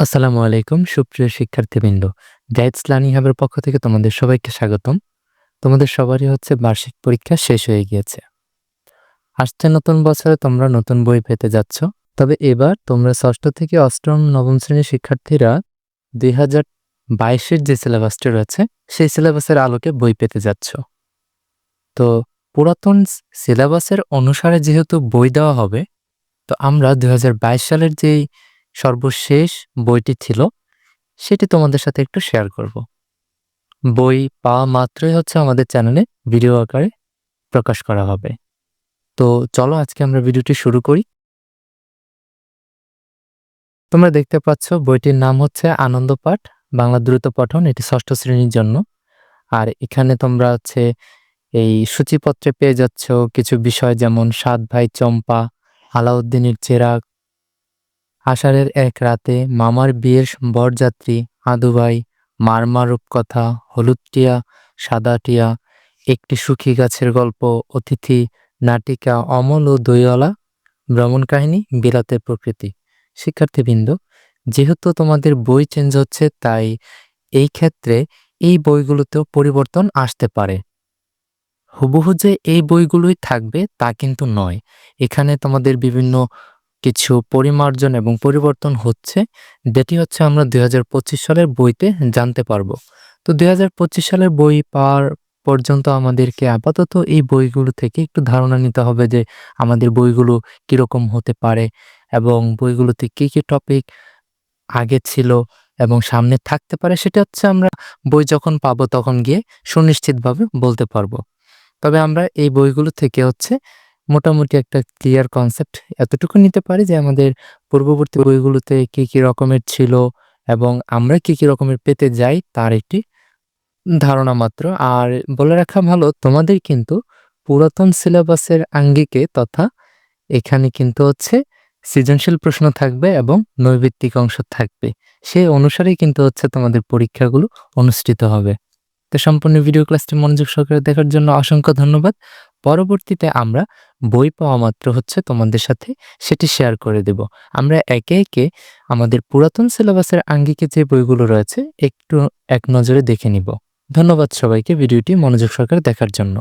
আসসালামু আলাইকুম, সুপ্রিয় শিক্ষার্থীবৃন্দ। গাইডস লার্নিং হাবের পক্ষ থেকে তোমাদের সবাইকে স্বাগতম। তোমাদের সবারই হচ্ছে বার্ষিক পরীক্ষা শেষ হয়ে গিয়েছে। আসছে নতুন বছরে তোমরা নতুন বই পেতে যাচ্ছ। তবে এবার তোমরা ষষ্ঠ থেকে অষ্টম, নবম শ্রেণির শিক্ষার্থীরা দুই হাজার বাইশের যে সিলেবাসটি রয়েছে, সেই সিলেবাসের আলোকে বই পেতে যাচ্ছ। তো পুরাতন সিলেবাসের অনুসারে যেহেতু বই দেওয়া হবে, তো আমরা দুই হাজার বাইশ সালের যেই সর্বশেষ বইটি ছিল। সেটি তোমাদের সাথে একটু শেয়ার করব। বই পাওয়া মাত্রই হচ্ছে আমাদের চ্যানেলে ভিডিও আকারে প্রকাশ করা হবে। তো চলো আজকে আমরা ভিডিওটি শুরু করি। তোমরা দেখতে পাচ্ছ বইটির নাম হচ্ছে আনন্দ পাঠ, বাংলা দ্রুত পঠন, এটি ষষ্ঠ শ্রেণির জন্য। আর এখানে তোমরা হচ্ছে এই সূচিপত্রে পেয়ে যাচ্ছ কিছু বিষয় যেমন সাত ভাই চম্পা, আলাউদ্দিনের চেরাগ আষাঢ়ের এক রাতে মামার বিয়ের বরযাত্রী আদুভাই মারমা রূপকথা হলুদ টিয়া সাদা টিয়া একটি সুখী গাছের গল্প, অতিথি, নাটিকা, অমল ও দইওয়ালা, ভ্রমণ কাহিনী, বিলাতের প্রকৃতি। শিক্ষার্থীবৃন্দ, যেহেতু তোমাদের বই চেঞ্জ হচ্ছে, তাই এই ক্ষেত্রে এই বইগুলোতেও পরিবর্তন আসতে পারে। হুবহু যে এই বইগুলোই থাকবে তা কিন্তু নয়। এখানে তোমাদের বিভিন্ন কিছু পরিমার্জন এবং পরিবর্তন হচ্ছে, যেটি হচ্ছে আমরা দু হাজার পঁচিশ সালের বইতে জানতে পারব। তো দুই সালের বই পাওয়ার পর্যন্ত আমাদেরকে আপাতত এই বইগুলো থেকে একটু ধারণা নিতে হবে যে আমাদের বইগুলো কীরকম হতে পারে এবং বইগুলোতে কী কী টপিক আগে ছিল এবং সামনে থাকতে পারে, সেটা হচ্ছে আমরা বই যখন পাবো তখন গিয়ে সুনিশ্চিতভাবে বলতে পারব। তবে আমরা এই বইগুলো থেকে হচ্ছে মোটামুটি একটা ক্লিয়ার কনসেপ্ট এতটুকু নিতে পারি যে আমাদের পূর্ববর্তী বইগুলোতে কি কি রকমের ছিল এবং আমরা কি কি রকমের পেতে যাই তার একটি ধারণা মাত্র। আর বলে রাখা ভালো, তোমাদের কিন্তু পুরাতন সিলেবাসের আঙ্গিকে তথা এখানে কিন্তু হচ্ছে সৃজনশীল প্রশ্ন থাকবে এবং নৈবিত্তিক অংশ থাকবে। সেই অনুসারেই কিন্তু হচ্ছে তোমাদের পরীক্ষাগুলো অনুষ্ঠিত হবে। তো সম্পূর্ণ ভিডিও ক্লাসটি মনোযোগ সহকারে দেখার জন্য অসংখ্য ধন্যবাদ। পরবর্তীতে আমরা বই পাওয়া মাত্র হচ্ছে তোমাদের সাথে সেটি শেয়ার করে দেব। আমরা একে একে আমাদের পুরাতন সিলেবাসের আঙ্গিকে যে বইগুলো রয়েছে একটু এক নজরে দেখে নিব। ধন্যবাদ সবাইকে, ভিডিওটি মনোযোগ সরকার দেখার জন্য।